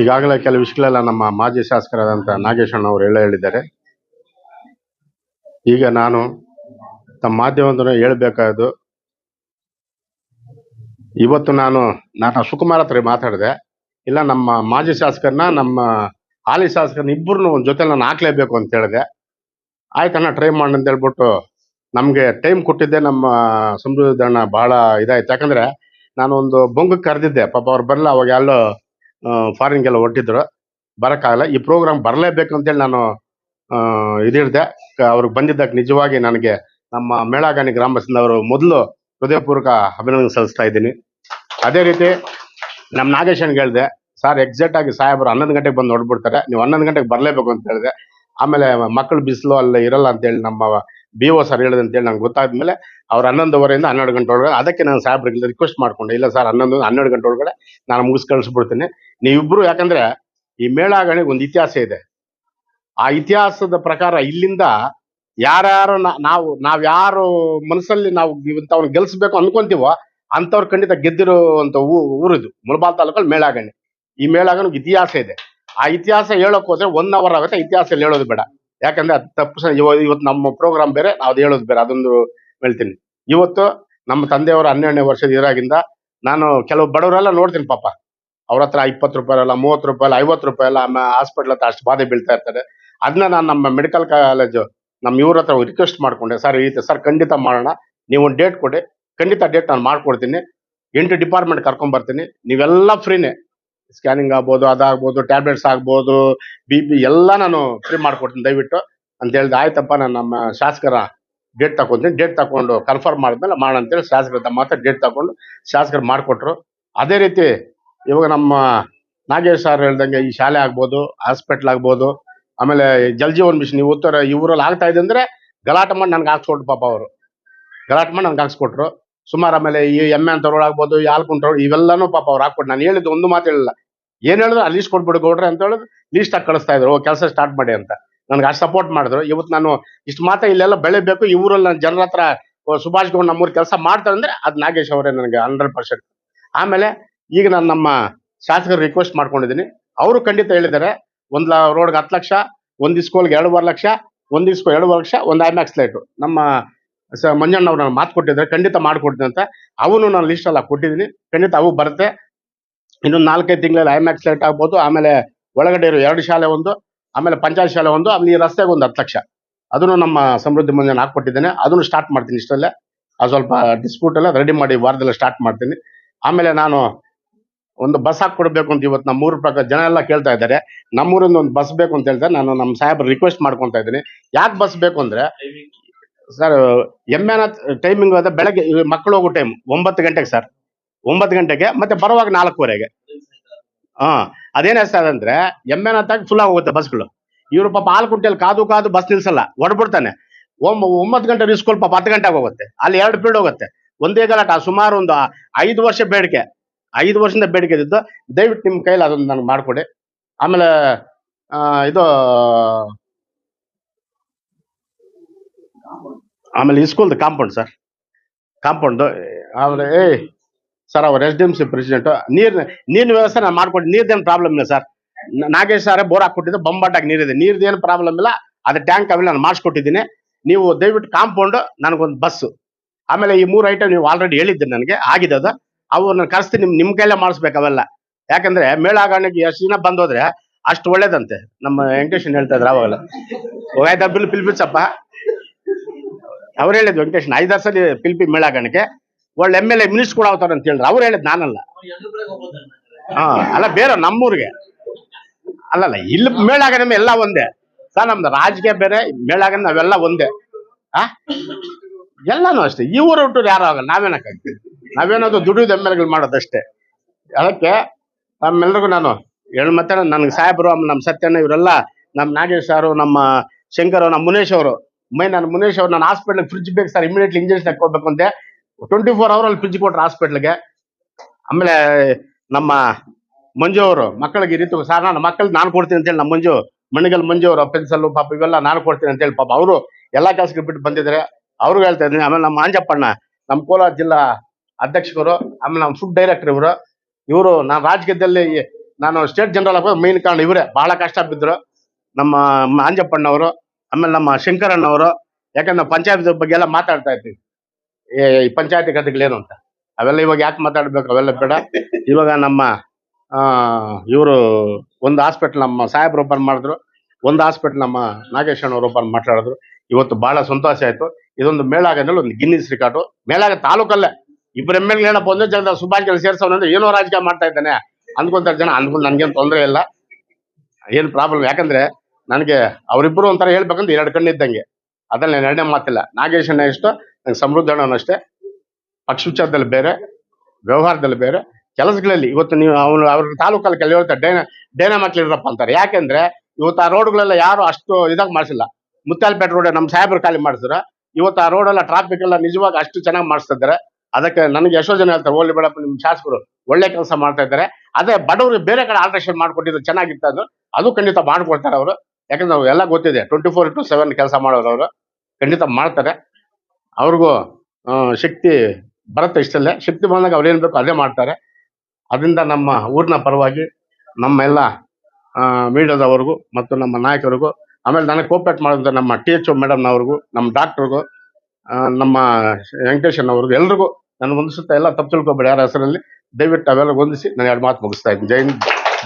ಈಗಾಗಲೇ ಕೆಲವು ವಿಷಯಗಳೆಲ್ಲ ನಮ್ಮ ಮಾಜಿ ಶಾಸಕರಾದಂಥ ನಾಗೇಶಣ್ಣ ಅವರು ಹೇಳೇ ಹೇಳಿದ್ದಾರೆ. ಈಗ ನಾನು ತಮ್ಮ ಮಾಧ್ಯಮದನ್ನು ಹೇಳಬೇಕಾದ್ದು, ಇವತ್ತು ನಾನು ನಾನು ಸುಕುಮಾರ್ ಹತ್ರ ಮಾತಾಡಿದೆ. ಇಲ್ಲ, ನಮ್ಮ ಮಾಜಿ ಶಾಸಕರನ್ನ, ನಮ್ಮ ಹಾಲಿ ಶಾಸಕರನ್ನ ಇಬ್ಬರನ್ನು ಒಂದು ಜೊತೆ ನಾನು ಹಾಕ್ಲೇಬೇಕು ಅಂತ ಹೇಳಿದೆ. ಆಯ್ತಣ್ಣ ಟ್ರೈ ಮಾಡಿ ಅಂತ ಹೇಳ್ಬಿಟ್ಟು ನಮಗೆ ಟೈಮ್ ಕೊಟ್ಟಿದ್ದೆ. ನಮ್ಮ ಸಮೃದ್ಧಣ್ಣ ಬಹಳ ಇದಾಯ್ತು. ಯಾಕಂದ್ರೆ ನಾನು ಒಂದು ಬೊಂಗಕ್ಕೆ ಕರೆದಿದ್ದೆ. ಪಾಪ ಅವ್ರು ಬರಲ್ಲ ಅವಾಗ ಎಲ್ಲೋ ಫಾರಿನ್ಗೆಲ್ಲ ಹೊರಟಿದ್ರು. ಬರೋಕ್ಕಾಗಲ್ಲ. ಈ ಪ್ರೋಗ್ರಾಮ್ ಬರಲೇಬೇಕು ಅಂತೇಳಿ ನಾನು ಇದು ಇದಿಡ್ದೆ ಅವ್ರಿಗೆ ಬಂದಿದ್ದಕ್ಕೆ ನಿಜವಾಗಿ ನನಗೆ ನಮ್ಮ ಮೇಳಗಾನಿ ಅವರು ಮೊದಲು ಹೃದಯಪೂರ್ವಕ ಅಭಿನಂದನೆ ಸಲ್ಲಿಸ್ತಾ ಇದ್ದೀನಿ. ಅದೇ ರೀತಿ ನಮ್ಮ ನಾಗೇಶನ್ಗೆ ಹೇಳಿದೆ ಸರ್ ಎಕ್ಸಾಕ್ಟ್ ಆಗಿ ಸಾಹೇಬರು ಹನ್ನೊಂದು ಗಂಟೆಗೆ ಬಂದು ನೋಡ್ಬಿಡ್ತಾರೆ ನೀವು ಹನ್ನೊಂದು ಗಂಟೆಗೆ ಬರಲೇಬೇಕು ಅಂತ ಹೇಳಿದೆ. ಆಮೇಲೆ ಮಕ್ಕಳು ಬಿಸಿಲು ಅಲ್ಲಿ ಇರಲ್ಲ ಅಂತೇಳಿ ನಮ್ಮ ಬಿ ಓ ಸರ್ ಹೇಳಿದೆ ಅಂತೇಳಿ ನಂಗೆ ಗೊತ್ತಾದ್ಮೇಲೆ ಅವ್ರು ಹನ್ನೊಂದುವರೆಯಿಂದ ಹನ್ನೆರಡು ಗಂಟೆ ಒಳಗಡೆ ಅದಕ್ಕೆ ನಾನು ಸಾಹೇಬ್ರಿಗೆ ರಿಕ್ವೆಸ್ಟ್ ಮಾಡ್ಕೊಂಡೆ. ಇಲ್ಲ ಸರ್ ಹನ್ನೊಂದು, ಹನ್ನೆರಡು ಗಂಟೆ ಒಳಗಡೆ ನಾನು ಮುಗಿಸ್ ಕಳಿಸ್ಬಿಡ್ತೀನಿ ನೀವಿಬ್ರು ಯಾಕಂದ್ರೆ ಈ ಮೇಳಾಗಣಿಗೆ ಒಂದು ಇತಿಹಾಸ ಇದೆ. ಆ ಇತಿಹಾಸದ ಪ್ರಕಾರ ಇಲ್ಲಿಂದ ಯಾರ್ಯಾರು ನಾವು ನಾವ್ ಯಾರು ಮನಸ್ಸಲ್ಲಿ ನಾವು ಇಂಥವ್ನ ಗೆಲ್ಸ್ಬೇಕು ಅನ್ಕೊಂತೀವೋ ಅಂಥವ್ರು ಖಂಡಿತ ಗೆದ್ದಿರುವಂತ ಊರಿದು, ಮುಳಬಾಲ್ ತಾಲೂಕಲ್ಲಿ ಮೇಳಾಗಣಿ. ಈ ಮೇಳಾಗಣಿಗೆ ಇತಿಹಾಸ ಇದೆ. ಆ ಇತಿಹಾಸ ಹೇಳಕ್ ಹೋದ್ರೆ ಒನ್ ಅವರ್ ಆಗುತ್ತೆ ಇತಿಹಾಸ ಹೇಳೋದು ಬೇಡ. ಯಾಕಂದ್ರೆ ಅದು ತಪ್ಪು ಇವತ್ತು ನಮ್ಮ ಪ್ರೋಗ್ರಾಮ್ ಬೇರೆ, ನಾವು ಹೇಳೋದು ಬೇರೆ, ಅದೊಂದು ಹೇಳ್ತೀನಿ. ಇವತ್ತು ನಮ್ಮ ತಂದೆಯವರ ಹನ್ನೆರಡನೇ ವರ್ಷದ ಇದ್ರಾಗಿಂದ ನಾನು ಕೆಲವು ಬಡವರೆಲ್ಲ ನೋಡ್ತೀನಿ ಪಾಪ. ಅವ್ರ ಹತ್ರ ಇಪ್ಪತ್ತು ರೂಪಾಯಿ ಅಲ್ಲ ಮೂವತ್ತು ರೂಪಾಯಿ ಅಲ್ಲ ಐವತ್ತು ರೂಪಾಯಿ ಅಲ್ಲ ಆಮೇಲೆ ಹಾಸ್ಪಿಟ್ಲ್ ಹತ್ರ ಅಷ್ಟು ಬಾಧೆ ಬೀಳ್ತಾ ಇರ್ತಾರೆ ಅದನ್ನ ನಾನು ನಮ್ಮ ಮೆಡಿಕಲ್ ಕಾಲೇಜು ನಮ್ಮ ಇವ್ರ ಹತ್ರ ರಿಕ್ವೆಸ್ಟ್ ಮಾಡ್ಕೊಂಡೆ, ಸರ್, ಈ ಸರ್, ಖಂಡಿತ ಮಾಡೋಣ, ನೀವು ಒಂದು ಡೇಟ್ ಕೊಡಿ, ಖಂಡಿತ ಡೇಟ್ ನಾನು ಮಾಡ್ಕೊಡ್ತೀನಿ, ಎಂಟು ಡಿಪಾರ್ಟ್ಮೆಂಟ್ ಕರ್ಕೊಂಡ್ ಬರ್ತೀನಿ ನೀವೆಲ್ಲ ಫ್ರೀನೇ ಸ್ಕ್ಯಾನಿಂಗ್ ಆಗ್ಬೋದು, ಅದಾಗ್ಬೋದು ಟ್ಯಾಬ್ಲೆಟ್ಸ್ ಆಗ್ಬೋದು ಬಿ ಪಿ ಎಲ್ಲ ನಾನು ಫ್ರೀ ಮಾಡ್ಕೊಡ್ತೀನಿ ದಯವಿಟ್ಟು. ಅಂತ ಹೇಳಿದೆ, ಆಯ್ತಪ್ಪ, ನಾನು ನಮ್ಮ ಶಾಸಕರ ಡೇಟ್ ತಗೊಂತೀನಿ ಡೇಟ್ ತಗೊಂಡು ಕನ್ಫರ್ಮ್ ಮಾಡಿದ್ಮೇಲೆ ಮಾಡೋಣ ಅಂತೇಳಿ ಶಾಸಕರ ಮಾತ್ರ ಡೇಟ್ ತಗೊಂಡು ಶಾಸಕರು ಮಾಡಿಕೊಟ್ರು. ಅದೇ ರೀತಿ ಇವಾಗ ನಮ್ಮ ನಾಗೇಶ್ ಸರ್ ಹೇಳ್ದಂಗೆ ಈ ಶಾಲೆ ಆಗ್ಬೋದು ಹಾಸ್ಪಿಟ್ಲ್ ಆಗ್ಬೋದು ಆಮೇಲೆ ಜಲ್ ಜೀವನ್ ಮಿಷನ್ ಉತ್ತರ ಈ ಊರಲ್ಲಿ ಆಗ್ತಾ ಇದೆ ಅಂದ್ರೆ ಗಲಾಟೆ ಮಾಡಿ ನನ್ಗೆ ಹಾಕ್ಸ್ಕೊಟ್ರು ಪಾಪ ಅವರು. ಗಲಾಟೆ ಮಾಡಿ ನನ್ಗೆ ಹಾಕ್ಸ್ಕೊಟ್ರು. ಸುಮಾರು ಆಮೇಲೆ ಈ ಎಮ್ಮೆ ಅಂತವ್ರು ಆಗ್ಬೋದು ಈ ಹಾಲು ಕುಂಟವ್ರು ಇವೆಲ್ಲಾನು ಪಾಪ ಅವ್ರು ಹಾಕ್ಬಿಟ್ಟು ನಾನು ಹೇಳಿದ್ದು ಒಂದು ಮಾತು ಹೇಳಿಲ್ಲ. ಏನ್ ಹೇಳಿದ್ರು ಅಲ್ಲಿ ಲೀಸ್ಟ್ ಕೊಟ್ಬಿಡು ಗೌಡ್ರೆ ಅಂತ ಹೇಳಿದ್ರು. ಲೀಸ್ಟ್ ಹಾಕಿ ಕಳಿಸ್ತಾ ಇದ್ರು. ಕೆಲಸ ಸ್ಟಾರ್ಟ್ ಮಾಡಿ ಅಂತ. ನನ್ಗೆ ಅಷ್ಟು ಸಪೋರ್ಟ್ ಮಾಡಿದ್ರು. ಇವತ್ತು ನಾನು ಇಷ್ಟು ಮಾತ್ರ ಇಲ್ಲೆಲ್ಲ ಬೆಳಿಬೇಕು. ಈ ಊರಲ್ಲಿ ನಾನು ಜನರ ಹತ್ರ ಓ, ಸುಭಾಷ್ ಗೌಡ್ ನಮ್ಮೂರು ಕೆಲಸ ಮಾಡ್ತಾರೆ ಅಂದ್ರೆ ಅದು ನಾಗೇಶ್ ಅವರೇ ನನಗೆ ಹಂಡ್ರೆಡ್ ಪರ್ಸೆಂಟ್ ಆಮೇಲೆ ಈಗ ನಾನು ನಮ್ಮ ಶಾಸಕರು ರಿಕ್ವೆಸ್ಟ್ ಮಾಡ್ಕೊಂಡಿದ್ದೀನಿ. ಅವರು ಖಂಡಿತ ಹೇಳಿದ್ದಾರೆ, ಒಂದು ರೋಡ್ಗೆ ಹತ್ತು ಲಕ್ಷ, ಒಂದು ಸ್ಕೂಲ್ಗೆ ಎರಡೂವರೆ ಲಕ್ಷ, ಒಂದು ಸ್ಕೂಲ್ ಎರಡೂವರೆ ಲಕ್ಷ, ಒಂದು ಐಮ್ಯಾಕ್ಸ್ ಲೈಟು ನಮ್ಮ ಸ, ಮಂಜಣ್ಣ ಅವ್ರು ನಾನು ಮಾತು ಕೊಟ್ಟಿದ್ದಾರೆ, ಖಂಡಿತ ಮಾಡಿಕೊಡ್ತೀನಿ ಅಂತ. ಅವನು ನಾನು ಲಿಸ್ಟ್ ಎಲ್ಲ ಕೊಟ್ಟಿದ್ದೀನಿ. ಖಂಡಿತ ಅವು ಬರುತ್ತೆ. ಇನ್ನೊಂದು ನಾಲ್ಕೈದು ತಿಂಗಳಲ್ಲಿ ಐಮ್ಯಾಕ್ಸ್ ಲೈಟ್ ಆಗ್ಬೋದು. ಆಮೇಲೆ ಒಳಗಡೆ ಇರೋ ಎರಡು ಶಾಲೆ ಒಂದು, ಆಮೇಲೆ ಪಂಚಾಯತ್ ಶಾಲೆ ಒಂದು ಆಮೇಲೆ ಈ ರಸ್ತೆಗೆ ಒಂದು ಹತ್ತು ಲಕ್ಷ. ಅದನ್ನು ನಮ್ಮ ಸಮೃದ್ಧಿ ಮಂಜಣ್ಣ ಹಾಕ್ಕೊಟ್ಟಿದ್ದೇನೆ ಅದನ್ನು ಸ್ಟಾರ್ಟ್ ಮಾಡ್ತೀನಿ ಇಷ್ಟಲ್ಲೇ. ಅದು ಸ್ವಲ್ಪ ಡಿಸ್ಪ್ಯೂಟ್ ಎಲ್ಲ ರೆಡಿ ಮಾಡಿ ವಾರದಲ್ಲೇ ಸ್ಟಾರ್ಟ್ ಮಾಡ್ತೀನಿ. ಆಮೇಲೆ ನಾನು ಒಂದು ಬಸ್ ಹಾಕೊಡ್ಬೇಕು ಅಂತ ಇವತ್ತು ನಮ್ಮೂರ ಪ್ರಕಾರ ಜನ ಎಲ್ಲ ಕೇಳ್ತಾ ಇದ್ದಾರೆ. ನಮ್ಮೂರಿಂದ ಒಂದು ಬಸ್ ಬೇಕು ಅಂತ ಹೇಳ್ತಾರೆ. ನಾನು ನಮ್ಮ ಸಾಹೇಬ್ರು ರಿಕ್ವೆಸ್ಟ್ ಮಾಡ್ಕೊಂತ ಇದ್ದೀನಿ. ಯಾಕೆ ಬಸ್ ಬೇಕು ಅಂದ್ರೆ ಸರ್ ಎಮ್ಮೆನ ಟೈಮಿಂಗ್ ಅದ ಬೆಳಗ್ಗೆ ಮಕ್ಕಳು ಹೋಗೋ ಟೈಮ್ ಒಂಬತ್ತು ಗಂಟೆಗೆ ಸರ್. ಒಂಬತ್ತು ಗಂಟೆಗೆ ಮತ್ತೆ ಬರುವಾಗ ನಾಲ್ಕೂವರೆಗೆ. ಹಾ ಹೆಸರು ಅಂದ್ರೆ ಎಮ್ಮೆನ ತಾಗಿ ಫುಲ್ ಆಗೋಗುತ್ತೆ ಬಸ್ಗಳು. ಇವರು ಪಾಪ ಹಾಲ್ಕುಂಟೆಯಲ್ಲಿ ಕಾದು ಕಾದು ಬಸ್ ನಿಲ್ಸಲ್ಲ ಹೊಡ್ಬಿಡ್ತಾನೆ ಒಮ್ಮ, ಒಂಬತ್ತು ಗಂಟೆ ರಿಸ್ಕೂಲ್ ಪಾಪ ಹತ್ತು ಗಂಟೆಗೆ ಹೋಗುತ್ತೆ. ಅಲ್ಲಿ ಎರಡು ಪೀರಿಯಡ್ ಹೋಗುತ್ತೆ. ಒಂದೇ ಗಲಾಟ ಸುಮಾರು ಒಂದು ಐದು ವರ್ಷ ಬೇಡಿಕೆ. ಐದು ವರ್ಷದಿಂದ ಬೇಡಿಕೆ ಇದ್ದಿದ್ದು, ದಯವಿಟ್ಟು ನಿಮ್ಮ ಕೈಲಿ ಅದೊಂದು ನನಗೆ ಮಾಡ್ಕೊಡಿ. ಆಮೇಲೆ ಇದು, ಆಮೇಲೆ ಸ್ಕೂಲ್ದು ಕಾಂಪೌಂಡ್ ಸರ್ ಕಾಂಪೌಂಡ್ ಆಮೇಲೆ, ಏಯ್ ಸರ್ ಅವ್ರು S D M C president ನೀರ್, ನೀರಿನ ವ್ಯವಸ್ಥೆ ನಾನು ಮಾಡ್ಕೊಡಿ. ನೀರ್ದೇನು ಪ್ರಾಬ್ಲಮ್ ಇಲ್ಲ ಸರ್ ನಾಗೇಶ್ ಸಾರೇ ಬೋರ್ ಹಾಕ್ಕೊಟ್ಟಿದ್ದು ಬೊಂಬಾಟಾಗಿ ನೀರಿದೆ. ನೀರ್ದು ಏನು ಪ್ರಾಬ್ಲಮ್ ಇಲ್ಲ. ಅದು ಟ್ಯಾಂಕ್ ಅವೆಲ್ಲ ನಾನು ಮಾಡಿಸ್ಕೊಟ್ಟಿದ್ದೀನಿ. ನೀವು ದಯವಿಟ್ಟು ಕಾಂಪೌಂಡ್ ನನಗೊಂದು ಬಸ್ಸು ಆಮೇಲೆ ಈ ಮೂರು ಐಟಮ್ ನೀವು ಆಲ್ರೆಡಿ ಹೇಳಿದ್ದೀರಿ ನನಗೆ. ಆಗಿದೆ ಅದು. ಅವು ನಾನು ಕರೆಸ್ತೀನಿ ನಿಮ್ ನಿಮ್ ಕೈಲೇ ಮಾಡಿಸ್ಬೇಕು ಅವೆಲ್ಲ. ಯಾಕಂದ್ರೆ ಮೇಳಾಗಣಿಗೆ ಎಷ್ಟು ದಿನ ಬಂದೋದ್ರೆ ಅಷ್ಟು ಒಳ್ಳೇದಂತೆ. ನಮ್ಮ ವೆಂಕಟೇಶನ್ ಹೇಳ್ತಾ ಇದ್ರು ಅವಾಗಲ್ಲ ಹೋಗಾಯ್ತಾ ಬಿಲ್ ಪಿಲ್ಪಿಸಪ್ಪ ಅವ್ರು ಹೇಳಿದ್ ವೆಂಕಟೇಶನ್ ಐದಾರು ಸಲ ಪಿಲ್ಪಿ ಮೇಳಾಗಣಿಗೆ ಒಳ್ಳೆ ಎಂ ಎಲ್ ಎ ಮಿನಿಸ್ಟರ್ ಕೂಡ ಅವತಾರ ಅಂತ ಹೇಳಿದ್ರು. ಅವ್ರು ಹೇಳಿದ್ ನಾನಲ್ಲ. ಹಾ, ಅಲ್ಲ, ಬೇರೆ ನಮ್ಮೂರಿಗೆ. ಅಲ್ಲಲ್ಲ ಇಲ್ಲಿ ಮೇಳಾಗಣ ಎಲ್ಲ ಒಂದೇ. ಸರ್, ನಮ್ದು ರಾಜಕೀಯ ಬೇರೆ, ಮೇಳಾಗಣ ನಾವೆಲ್ಲ ಒಂದೇ. ಆ? ಎಲ್ಲಾನು ಅಷ್ಟೇ. ಇವರು ಹುಟ್ಟೂರು ಯಾರು ಆಗಲ್ಲ. ನಾವೇನಕ್ಕಾಗ್ತೀವಿ? ನಾವೇನದು ದುಡಿದು ಎಂ ಎಲ್ ಮಾಡೋದಷ್ಟೇ. ಅದಕ್ಕೆ ನಮ್ಮೆಲ್ರಿಗೂ ನಾನು ಹೇಳ ಮತ್ತೆ ನನ್ಗೆ ಸಾಹೇಬರು ನಮ್ಮ ಸತ್ಯನ ಇವರೆಲ್ಲ ನಮ್ಮ ನಾಗೇಶ್ ಸಾರು, ನಮ್ಮ ಶಂಕರ್ ನಮ್ಮ ಮುನೇಶ್ ಅವರು, ಮೈ ನಾನು ಮುನೇಶ್ ಅವರು ನಾನು ಹಾಸ್ಪಿಟ್ಲಿಗೆ ಫ್ರಿಜ್ ಬೇಕು ಸರ್, ಇಮಿಡಿಯೇಟ್ಲಿ ಇಂಜೆಕ್ಷನ್ ಹಾಕೋಬೇಕು ಅಂತೆ. ಟ್ವೆಂಟಿ ಫೋರ್ ಅವರ್ ಅಲ್ಲಿ ಫ್ರಿಜ್ ಕೊಟ್ರು ಹಾಸ್ಪಿಟ್ಲಿಗೆ. ಆಮೇಲೆ ನಮ್ಮ ಮಂಜು ಅವರು, ಮಕ್ಕಳಿಗೆ ಈ ಸರ್, ನಾನು ಮಕ್ಕಳಿಗೆ ನಾನು ಕೊಡ್ತೀನಿ ಅಂತೇಳಿ ನಮ್ಮ ಮಂಜು ಮಣಿಗಲ್ ಮಂಜು ಅವರು, ಪೆನ್ಸಲ್, ಪಾಪ, ಇವೆಲ್ಲ ನಾನು ಕೊಡ್ತೀನಿ ಅಂತೇಳಿ ಪಾಪ. ಅವರು ಎಲ್ಲಾ ಕೆಲಸಕ್ಕೆ ಬಿಟ್ಟು ಬಂದಿದ್ದಾರೆ. ಅವ್ರಿಗೂ ಹೇಳ್ತಾ ಇದ್ದೀನಿ. ಆಮೇಲೆ ನಮ್ಮ ಆಂಜಪ್ಪಣ್ಣ, ನಮ್ಮ ಕೋಲಾರ ಜಿಲ್ಲಾ ಅಧ್ಯಕ್ಷರು ಆಮೇಲೆ ನಮ್ಮ ಫುಡ್ ಡೈರೆಕ್ಟರ್ ಇವರು. ಇವರು ನಾನು ರಾಜಕೀಯದಲ್ಲಿ ನಾನು ಸ್ಟೇಟ್ ಜನರಲ್ ಆಗ ಮೇನ್ ಕಾರಣ ಇವರೇ. ಬಹಳ ಕಷ್ಟ ಬಿದ್ರು. ನಮ್ಮ ಮಾಂಜಪ್ಪಣ್ಣವರು ಆಮೇಲೆ ನಮ್ಮ ಶಂಕರಣ್ಣವರು ಯಾಕಂದ್ರೆ ಪಂಚಾಯತ್ ಬಗ್ಗೆ ಎಲ್ಲ ಮಾತಾಡ್ತಾ ಇರ್ತೀವಿ ಈ ಪಂಚಾಯತಿ ಕಥೆಗಳೇನು ಅಂತ. ಅವೆಲ್ಲ ಇವಾಗ ಯಾಕೆ ಮಾತಾಡ್ಬೇಕು? ಅವೆಲ್ಲ ಬೇಡ. ಇವಾಗ ನಮ್ಮ ಇವರು ಒಂದು ಹಾಸ್ಪಿಟ್ಲ್ ನಮ್ಮ ಸಾಹೇಬ್ರು ಓಪನ್ ಮಾಡಿದ್ರು. ಒಂದು ಹಾಸ್ಪಿಟ್ಲ್ ನಮ್ಮ ನಾಗೇಶ್ ಅಣ್ಣವ್ರು ಓಪನ್ ಮಾತಾಡಿದ್ರು. ಇವತ್ತು ಬಹಳ ಸಂತೋಷ ಆಯ್ತು. ಇದೊಂದು ಮೇಳಾಗದಲ್ಲಿ ಒಂದು ಗಿನ್ನಿಸ್ ರಿಕಾರ್ಡು ಮೇಳಾಗ ತಾಲೂಕಲ್ಲೇ ಇಬ್ಬರು ಎಂ ಎಲ್ ಏನಪ್ಪ ಒಂದೇ ಜಾಗದಾಗ ಸುಭಾಷ್ ಗೆಲ್ ಏನೋ ರಾಜಕೀಯ ಮಾಡ್ತಾ ಇದ್ದಾನೆ. ಅಂದ್ಕೊಂತಾರೆ ಜನ ಅಂದ್ಕೊಂಡು ನನ್ಗೇನು ತೊಂದರೆ ಇಲ್ಲ. ಏನು ಪ್ರಾಬ್ಲಮ್ ಯಾಕಂದ್ರೆ ನನಗೆ ಅವರಿಬ್ಬರು ಒಂಥರ ಹೇಳ್ಬೇಕಂದ್ರೆ ಎರಡು ಕಣ್ಣಿದ್ದಂಗೆ ಅದ್ರಲ್ಲಿ ನಾನು ಎರಡನೇ ಮಾತಿಲ್ಲ. ನಾಗೇಶ್ ಅಣ್ಣ ಇಷ್ಟ ನಂಗೆ ಸಮೃದ್ಧ ಅಣ್ಣ ಅಷ್ಟೇ. ಪಕ್ಷ ವಿಚಾರದಲ್ಲಿ ಬೇರೆ, ವ್ಯವಹಾರದಲ್ಲಿ ಬೇರೆ. ಕೆಲಸಗಳಲ್ಲಿ ಇವತ್ತು ನೀವು ಅವನು, ಅವ್ರ ತಾಲೂಕಲ್ಲಿ ಕೆಲವು ಹೇಳ್ತಾರೆ, ಡೈನ, ಡೇನ ಮಕ್ಳಿರಪ್ಪ ಅಂತಾರೆ. ಯಾಕೆಂದ್ರೆ ಇವತ್ತು ಆ ರೋಡ್ಗಳೆಲ್ಲ ಯಾರು ಅಷ್ಟು ಇದಾಗಿ ಮಾಡಿಸಿಲ್ಲ. ಮುತ್ತಾಲ್ಪೇಟೆ ರೋಡ್ ನಮ್ಮ ಸಾಹೇಬ್ರು ಖಾಲಿ ಮಾಡಿಸಿದ್ರ. ಇವತ್ತು ಆ ರೋಡ್ ಎಲ್ಲ ಟ್ರಾಫಿಕ್ ಎಲ್ಲ ನಿಜವಾಗಿ ಅಷ್ಟು ಚೆನ್ನಾಗಿ ಮಾಡಿಸ್ತಾ ಇದ್ದಾರೆ ಅದಕ್ಕೆ ನನಗೆ ಎಷ್ಟೋ ಜನ ಹೇಳ್ತಾರೆ, ಓಲಿ ಬೇಡಪ್ಪ ನಿಮ್ಮ ಶಾಸಕರು ಒಳ್ಳೆ ಕೆಲಸ ಮಾಡ್ತಾ ಇದ್ದಾರೆ. ಅದೇ ಬಡವರಿಗೆ ಬೇರೆ ಕಡೆ ಆಲ್ಟ್ರೇಷನ್ ಮಾಡ್ಕೊಟ್ಟಿದ್ರು ಚೆನ್ನಾಗಿತ್ತು ಅದು. ಅದು ಖಂಡಿತ ಮಾಡ್ಕೊಡ್ತಾರೆ ಅವರು. ಯಾಕಂದ್ರೆ ನಾವು ಎಲ್ಲ ಗೊತ್ತಿದೆ ಟ್ವೆಂಟಿ ಫೋರ್ ಟು ಸೆವೆನ್ ಕೆಲಸ ಮಾಡೋರು ಅವರು. ಖಂಡಿತ ಮಾಡ್ತಾರೆ. ಅವ್ರಿಗೂ ಶಕ್ತಿ ಬರುತ್ತೆ ಇಷ್ಟಲ್ಲೇ. ಶಕ್ತಿ ಬಂದಾಗ ಅವ್ರೇನು ಬೇಕು ಅದೇ ಮಾಡ್ತಾರೆ. ಅದರಿಂದ ನಮ್ಮ ಊರಿನ ಪರವಾಗಿ ನಮ್ಮ ಎಲ್ಲ ಮೀಡಿಯಾದವ್ರಿಗೂ ಮತ್ತು ನಮ್ಮ ನಾಯಕರಿಗೂ, ಆಮೇಲೆ ನನಗೆ ಕೋಪರೇಟ್ ಮಾಡಿದಂಥ ನಮ್ಮ ಟಿ ಎಚ್ ಓ ಮೇಡಮ್ನವ್ರಿಗೂ ನಮ್ಮ ಡಾಕ್ಟ್ರಿಗೂ ನಮ್ಮ ವೆಂಕಟೇಶನ್ ಅವ್ರಿಗೂ ಎಲ್ರಿಗೂ ನಾನು ಹೊಂದಿಸುತ್ತಾ ಎಲ್ಲ ತಪ್ಪು ತಿಳ್ಕೊಬೇಡಿ. ಯಾರ ಹೆಸರಲ್ಲಿ ದಯವಿಟ್ಟು ಅವೆಲ್ಲ ಹೊಂದಿಸಿ ನಾನು ಎರಡು ಮಾತು ಮುಗಿಸ್ತಾ ಇದ್ದೀನಿ. ಜೈ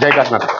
ಜೈ ಕರ್ನಾಟಕ.